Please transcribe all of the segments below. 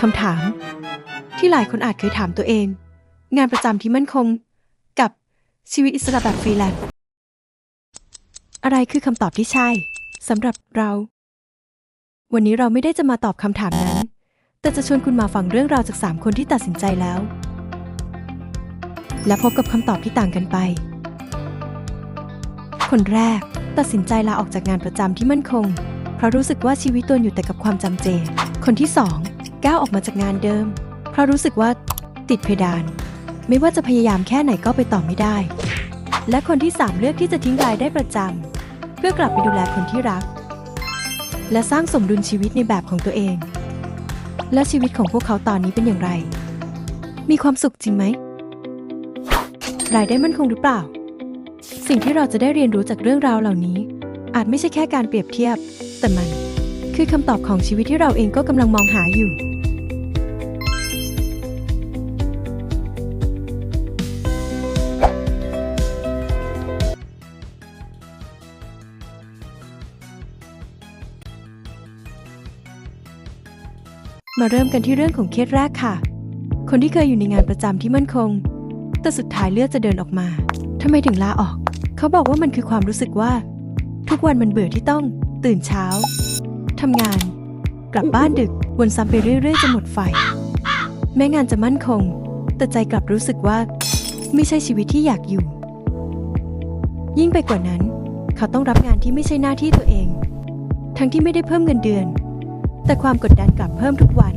คำถาม ที่หลายคนอาจเคยถามตัวเอง งานประจำที่มั่นคง กับชีวิตอิสระแบบฟรีแลนซ์อะไรคือคำตอบที่ใช่สำหรับเรา วันนี้เราไม่ได้จะมาตอบคำถามนั้น แต่จะชวนคุณมาฟังเรื่องราวจากสามคนที่ตัดสินใจแล้ว และพบกับคำตอบที่ต่างกันไป คนแรกตัดสินใจลาออกจากงานประจำที่มั่นคง เพราะรู้สึกว่าชีวิตตนอยู่แต่กับความจำเจ คนที่สอง ก้าวออกมาจากงานเดิม เพราะรู้สึกว่าติดเพดาน ไม่ว่าจะพยายามแค่ไหนก็ไปต่อไม่ได้ และคนที่สามเลือกที่จะทิ้งรายได้ประจำเพื่อกลับไปดูแลคนที่รัก และสร้างสมดุลชีวิตในแบบของตัวเอง และชีวิตของพวกเขาตอนนี้เป็นอย่างไร มีความสุขจริงไหมรายได้มั่นคงหรือเปล่า สิ่งที่เราจะได้เรียนรู้จากเรื่องราวเหล่านี้ อาจไม่ใช่แค่การเปรียบเทียบ แต่มันคือคำตอบของชีวิตที่เราเองก็กำลังมองหาอยู่ มาเริ่มกันที่เรื่องของเคสแรกค่ะ คนที่เคยอยู่ในงานประจำที่มั่นคง แต่สุดท้ายเลือกจะเดินออกมาทำไมถึงลาออก เขาบอกว่ามันคือความรู้สึกว่า ทุกวันมันเบื่อที่ต้อง ตื่นเช้าทำงาน กลับบ้านดึกวนซ้ำไปเรื่อยๆจนหมดไฟ แม้งานจะมั่นคง แต่ใจกลับรู้สึกว่า ไม่ใช่ชีวิตที่อยากอยู่ ยิ่งไปกว่านั้น เขาต้องรับงานที่ไม่ใช่หน้าที่ตัวเอง ทั้งที่ไม่ได้เพิ่มเงินเดือน แต่ความกดดันกลับเพิ่มทุกวัน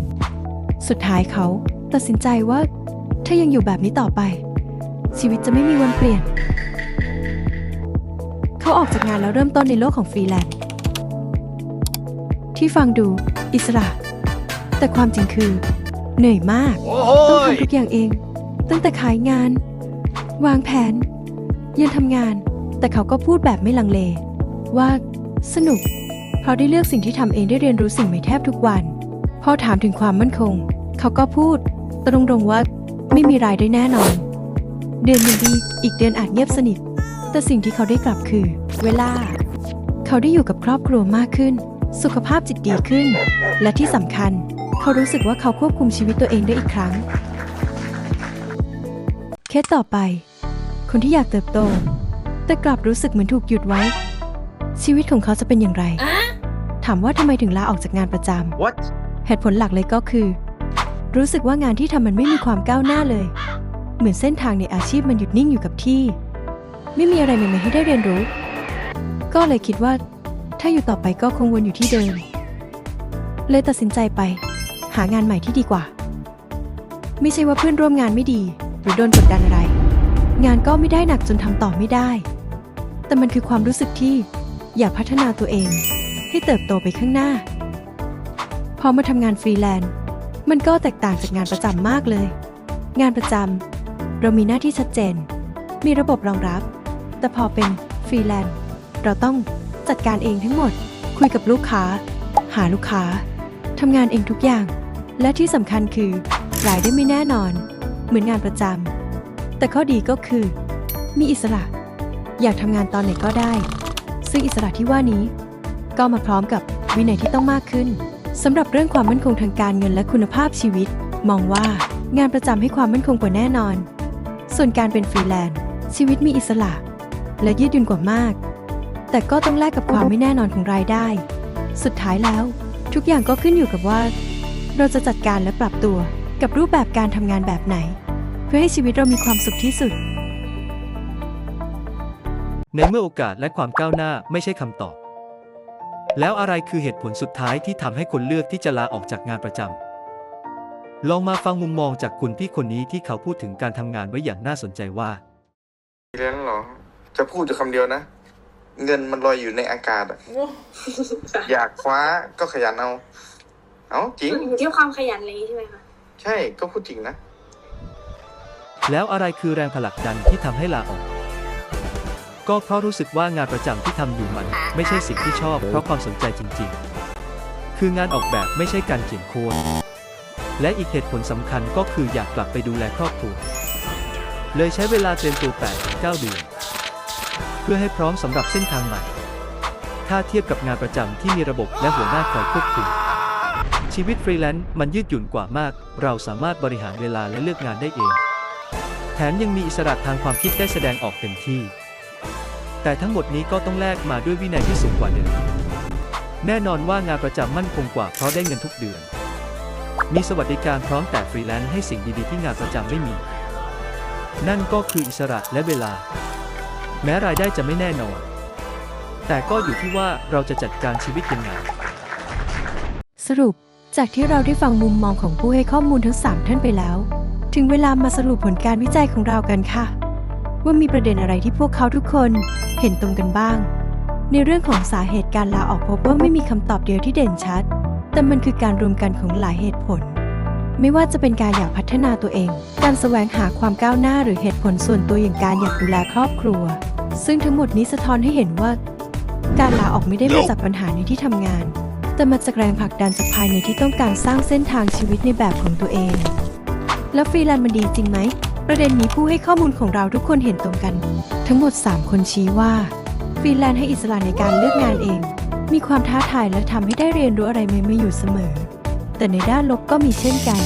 สุดท้ายเขาตัดสินใจว่า ถ้ายังอยู่แบบนี้ต่อไป ชีวิตจะไม่มีวันเปลี่ยน เขาออกจากงานแล้วเริ่มต้นในโลกของฟรีแลนซ์ที่ฟังดูอิสระ แต่ความจริงคือ เหนื่อยมากโอ้ต้องยทำทุกอย่างเอง ตั้งแต่ขายงาน วางแผน ยันทำงาน แต่เขาก็พูดแบบไม่ลังเล ว่าสนุก เพราะได้เลือกสิ่งที่ทำเองได้เรียนรู้สิ่งใหม่แทบทุกวัน พอถามถึงความมั่นคง เขาก็พูด ตรงๆว่าไม่มีรายได้แน่นอน เดือนหนึ่งดีอีกเดือนอาจเงียบสนิท แต่สิ่งที่เขาได้กลับคือ เวลา เขาได้อยู่กับครอบครัวมากขึ้น สุขภาพจิตดีขึ้น และที่สำคัญ เขารู้สึกว่าเขาควบคุมชีวิตตัวเองได้อีกครั้ง เคสต่อไป คนที่อยากเติบโต แต่กลับรู้สึกเหมือนถูกหยุดไว้ ชีวิตของเขาจะเป็นอย่างไร ถามว่าทำไมถึงลาออกจากงานประจำ what เหตุผลหลักเลยก็คือ รู้สึกว่างานที่ทำมันไม่มีความก้าวหน้าเลย เหมือนเส้นทางในอาชีพมันหยุดนิ่งอยู่กับที่ ไม่มีอะไรใหม่ๆให้ได้เรียนรู้ ก็เลยคิดว่า ถ้าอยู่ต่อไปก็คงวนอยู่ที่เดิม เลยตัดสินใจไป หางานใหม่ที่ดีกว่า ไม่ใช่ว่าเพื่อนร่วมงานไม่ดี หรือโดนกดดันอะไร งานก็ไม่ได้หนักจนทำต่อไม่ได้ แต่มันคือความรู้สึกที่ อย่าพัฒนาตัวเอง ให้เติบโตไปข้างหน้า พอมาทำงานฟรีแลนซ์มันก็แตกต่างจากงานประจำมากเลย งานประจำเรามีหน้าที่ชัดเจน มีระบบรองรับ แต่พอเป็นฟรีแลนซ์เราต้องจัดการเองทั้งหมด คุยกับลูกค้า หาลูกค้าทำงานเองทุกอย่าง และที่สำคัญคือรายได้ไม่แน่นอน เหมือนงานประจำแต่ข้อดีก็คือ มีอิสระ อยากทำงานตอนไหนก็ได้ ซึ่งอิสระที่ว่านี้ ก็มาพร้อมกับวินัยที่ต้องมากขึ้นสำหรับเรื่องความมั่นคงทางการเงินและคุณภาพชีวิต มองว่างานประจำให้ความมั่นคงกว่าแน่นอน ส่วนการเป็นฟรีแลนซ์ชีวิตมีอิสระ และยืดหยุ่นกว่ามาก แต่ก็ต้องแลกกับความไม่แน่นอนของรายได้ สุดท้ายแล้ว ทุกอย่างก็ขึ้นอยู่กับว่า เราจะจัดการและปรับตัวกับรูปแบบการทำงานแบบไหน เพื่อให้ชีวิตเรามีความสุขที่สุด ในเมื่อโอกาสและความก้าวหน้าไม่ใช่คำตอบ แล้วอะไรคือเหตุผลสุดท้ายที่ทำให้คนเลือกที่จะลาออกจากงานประจำลองมาฟังมุมมองจากคุณพี่คนนี้ที่เขาพูดถึงการทำงานไว้อย่างน่าสนใจว่าเรียนเหรอ จะพูดอยู่คำเดียวนะ เงินมันลอยอยู่ในอากาศอะอยากคว้าก็ขยันเอา เอาจริงอยู่ที่ความขยันเลยใช่ไหมคะใช่ก็พูดจริงนะ แล้วอะไรคือแรงผลักดันที่ทำให้ลาออก ก็เพราะรู้สึกว่างานประจำที่ทำอยู่มัน ไม่ใช่สิ่งที่ชอบเพราะความสนใจจริง ๆ คืองานออกแบบไม่ใช่การเขียนโค้ดและอีกเหตุผลสำคัญก็คืออยากกลับไปดูแลครอบครัว เลยใช้เวลาเตรียมตัว 8-9 เดือน เพื่อให้พร้อมสำหรับเส้นทางใหม่ ถ้าเทียบกับงานประจำที่มีระบบและหัวหน้าคอยควบคุม ชีวิตฟรีแลนซ์มันยืดหยุ่นกว่ามาก เราสามารถบริหารเวลาและเลือกงานได้เอง แถมยังมีอิสระทางความคิดได้แสดงออกเต็มที่ แต่ทั้งหมดนี้ก็ต้องแลกมาด้วยวินัยที่สูงกว่าเดิม แน่นอนว่างานประจำมั่นคงกว่าเพราะได้เงินทุกเดือน มีสวัสดิการพร้อมแต่ฟรีแลนซ์ให้สิ่งดีๆที่งานประจำไม่มี นั่นก็คืออิสระและเวลา แม้รายได้จะไม่แน่นอน แต่ก็อยู่ที่ว่าเราจะจัดการชีวิตยังไง สรุปจากที่เราได้ฟังมุมมองของผู้ให้ข้อมูลทั้ง 3 ท่านไปแล้ว ถึงเวลามาสรุปผลการวิจัยของเรากันค่ะ ว่ามีประเด็นอะไรที่พวกเขาทุกคนเห็นตรงกันบ้าง ในเรื่องของสาเหตุการลาออกพบว่าไม่มีคำตอบเดียวที่เด่นชัด แต่มันคือการรวมกันของหลายเหตุผล ไม่ว่าจะเป็นการอยากพัฒนาตัวเอง การแสวงหาความก้าวหน้าหรือเหตุผลส่วนตัวอย่างการอยากดูแลครอบครัว ซึ่งทั้งหมดนี้สะท้อนให้เห็นว่า การลาออกไม่ได้มาจากปัญหาในที่ทำงาน แต่มาจากแรงผลักดันจากภายในที่ต้องการสร้างเส้นทางชีวิตในแบบของตัวเอง แล้วฟรีแลนซ์มันดีจริงไหม ประเด็นนี้ผู้ให้ข้อมูลของเราทุกคนเห็นตรงกัน ทั้งหมด 3 คนชี้ว่าฟรีแลนซ์ให้อิสระในการเลือกงานเอง มีความท้าทายและทำให้ได้เรียนรู้อะไรใหม่ๆอยู่เสมอ แต่ในด้านลบก็มีเช่นกัน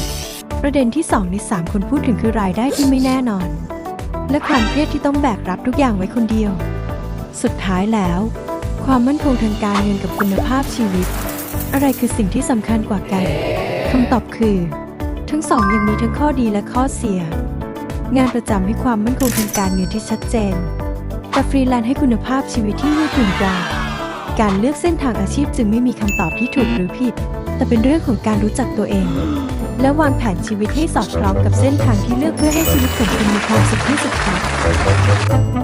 ประเด็นที่ 2 ใน 3 คนพูดถึงคือรายได้ที่ไม่แน่นอน และความเครียดที่ต้องแบกรับทุกอย่างไว้คนเดียว สุดท้ายแล้ว ความมั่นคงทางการเงินกับคุณภาพชีวิต อะไรคือสิ่งที่สำคัญกว่ากันคำตอบคือ ทั้งสองยังมีทั้งข้อดีและข้อเสีย งานประจำให้ความมั่นคงทางการเงินที่ชัดเจน แต่ฟรีแลนซ์ให้คุณภาพชีวิตที่ยืดหยุ่นกว่า การเลือกเส้นทางอาชีพจึงไม่มีคำตอบที่ถูกหรือผิด แต่เป็นเรื่องของการรู้จักตัวเอง และวางแผนชีวิตให้สอดคล้องกับเส้นทางที่เลือกเพื่อให้ชีวิตของคุณมีความสุขที่สุดค่ะ